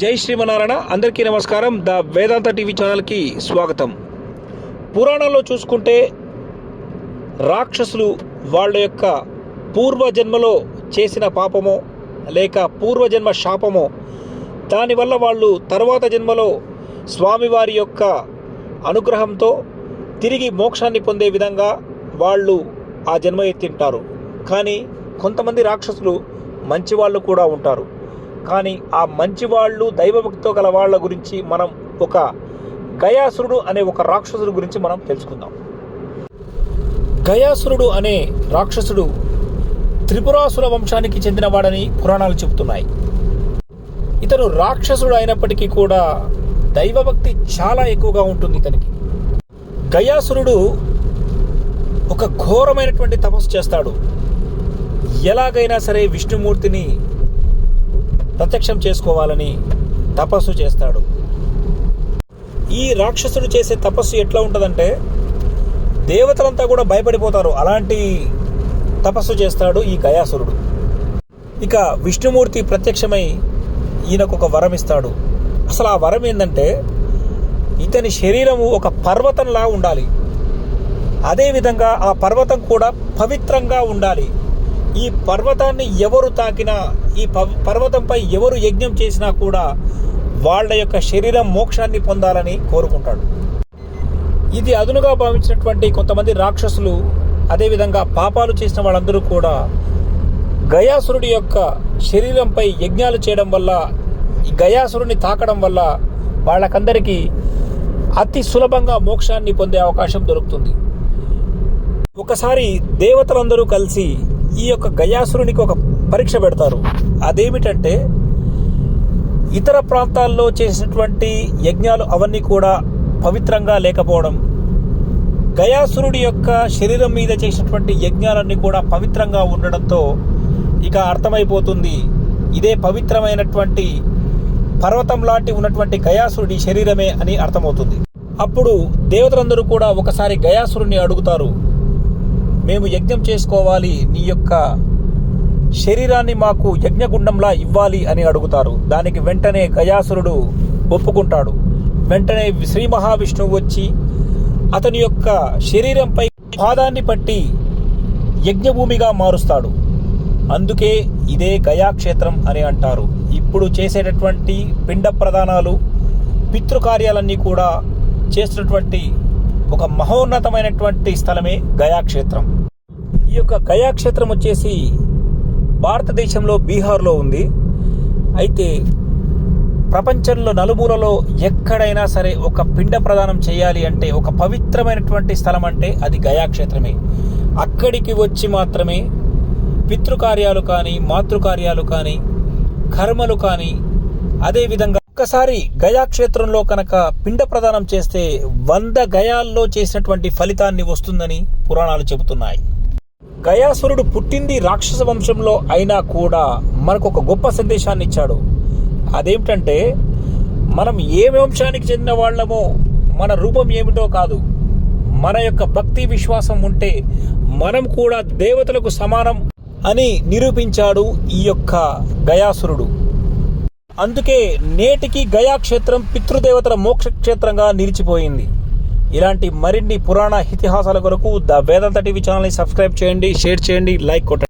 జై శ్రీమనారాయణ అందరికీ నమస్కారం. ద వేదాంత టీవీ ఛానల్కి స్వాగతం. పురాణాల్లో చూసుకుంటే రాక్షసులు వాళ్ళ యొక్క పూర్వజన్మలో చేసిన పాపమో లేక పూర్వజన్మ శాపమో దానివల్ల వాళ్ళు తర్వాత జన్మలో స్వామివారి యొక్క అనుగ్రహంతో తిరిగి మోక్షాన్ని పొందే విధంగా వాళ్ళు ఆ జన్మ ఎత్తింటారు కానీ కొంతమంది రాక్షసులు మంచి వాళ్ళు కూడా ఉంటారు. కానీ ఆ మంచివాళ్ళు దైవభక్తితో గల వాళ్ళ గురించి మనం ఒక గయాసురుడు అనే ఒక రాక్షసుడు గురించి మనం తెలుసుకుందాం. గయాసురుడు అనే రాక్షసుడు త్రిపురాసుర వంశానికి చెందినవాడని పురాణాలు చెబుతున్నాయి. ఇతను రాక్షసుడు అయినప్పటికీ కూడా దైవభక్తి చాలా ఎక్కువగా ఉంటుంది ఇతనికి. గయాసురుడు ఒక ఘోరమైనటువంటి తపస్సు చేస్తాడు. ఎలాగైనా సరే విష్ణుమూర్తిని ప్రత్యక్షం చేసుకోవాలని తపస్సు చేస్తాడు. ఈ రాక్షసుడు చేసే తపస్సు ఎట్లా ఉంటుందంటే దేవతలంతా కూడా భయపడిపోతారు. అలాంటి తపస్సు చేస్తాడు ఈ గయాసురుడు. ఇక విష్ణుమూర్తి ప్రత్యక్షమై ఈయనకు ఒక వరం ఇస్తాడు అసలు ఆ వరం ఏంటంటే ఇతని శరీరము ఒక పర్వతంలా ఉండాలి. అదేవిధంగా ఆ పర్వతం కూడా పవిత్రంగా ఉండాలి. ఈ పర్వతాన్ని ఎవరు తాకినా ఈ పర్వతంపై ఎవరు యజ్ఞం చేసినా కూడా వాళ్ళ యొక్క శరీరం మోక్షాన్ని పొందాలని కోరుకుంటాడు. ఇది అదునుగా భావించినటువంటి కొంతమంది రాక్షసులు అదేవిధంగా పాపాలు చేసిన వాళ్ళందరూ కూడా గయాసురుడి యొక్క శరీరంపై యజ్ఞాలు చేయడం వల్ల ఈ గయాసురుని తాకడం వల్ల వాళ్ళకందరికీ అతి సులభంగా మోక్షాన్ని పొందే అవకాశం దొరుకుతుంది. ఒకసారి దేవతలందరూ కలిసి ఈ యొక్క గయాసురునికి ఒక పరీక్ష పెడతారు. అదేమిటంటే ఇతర ప్రాంతాల్లో చేసినటువంటి యజ్ఞాలు అవన్నీ కూడా పవిత్రంగా లేకపోవడం గయాసురుడి యొక్క శరీరం మీద చేసినటువంటి యజ్ఞాలన్నీ కూడా పవిత్రంగా ఉండడంతో ఇక అర్థమైపోతుంది. ఇదే పవిత్రమైనటువంటి పర్వతం లాంటి ఉన్నటువంటి గయాసురుడి శరీరమే అని అర్థమవుతుంది. అప్పుడు దేవతలందరూ కూడా ఒకసారి గయాసురుని అడుగుతారు. మేము యజ్ఞం చేసుకోవాలి నీ యొక్క శరీరాన్ని మాకు యజ్ఞగుండంలా ఇవ్వాలి అని అడుగుతారు. దానికి వెంటనే గయాసురుడు ఒప్పుకుంటాడు. వెంటనే శ్రీ మహావిష్ణువు వచ్చి అతని యొక్క శరీరంపై పాదాన్ని పట్టి యజ్ఞభూమిగా మారుస్తాడు. అందుకే ఇదే గయాక్షేత్రం అని అంటారు. ఇప్పుడు చేసేటటువంటి పిండ ప్రదానాలు పితృకార్యాలన్నీ కూడా చేస్తున్నటువంటి ఒక మహోన్నతమైనటువంటి స్థలమే గయా క్షేత్రం ఈ యొక్క గయాక్షేత్రం వచ్చేసి భారతదేశంలో బీహార్లో ఉంది. అయితే ప్రపంచంలో నలుమూలలో ఎక్కడైనా సరే ఒక పిండ ప్రదానం చేయాలి అంటే ఒక పవిత్రమైనటువంటి స్థలం అంటే అది గయాక్షేత్రమే. అక్కడికి వచ్చి మాత్రమే పితృకార్యాలు కానీ మాతృకార్యాలు కానీ కర్మలు కానీ అదేవిధంగా ఒక్కసారి గయా క్షేత్రంలో కనుక పిండ ప్రదానం చేస్తే వంద గయాల్లో చేసినటువంటి ఫలితాన్ని వస్తుందని పురాణాలు చెబుతున్నాయి. గయాసురుడు పుట్టింది రాక్షస వంశంలో అయినా కూడా మనకు ఒక గొప్ప సందేశాన్ని ఇచ్చాడు. అదేమిటంటే మనం ఏ వంశానికి చెందిన వాళ్ళమో మన రూపం ఏమిటో కాదు. మన యొక్క భక్తి విశ్వాసం ఉంటే మనం కూడా దేవతలకు సమానం అని నిరూపించాడు ఈ యొక్క గయాసురుడు. అందుకే నేటికి గయా క్షేత్రం పితృదేవతల మోక్షక్షేత్రంగా నిలిచిపోయింది. ఇలాంటి మరిన్ని పురాణ ఇతిహాసాల కొరకు ద వేదాంత టీవీ ఛానల్ని సబ్స్క్రైబ్ చేయండి షేర్ చేయండి లైక్ కొట్టండి.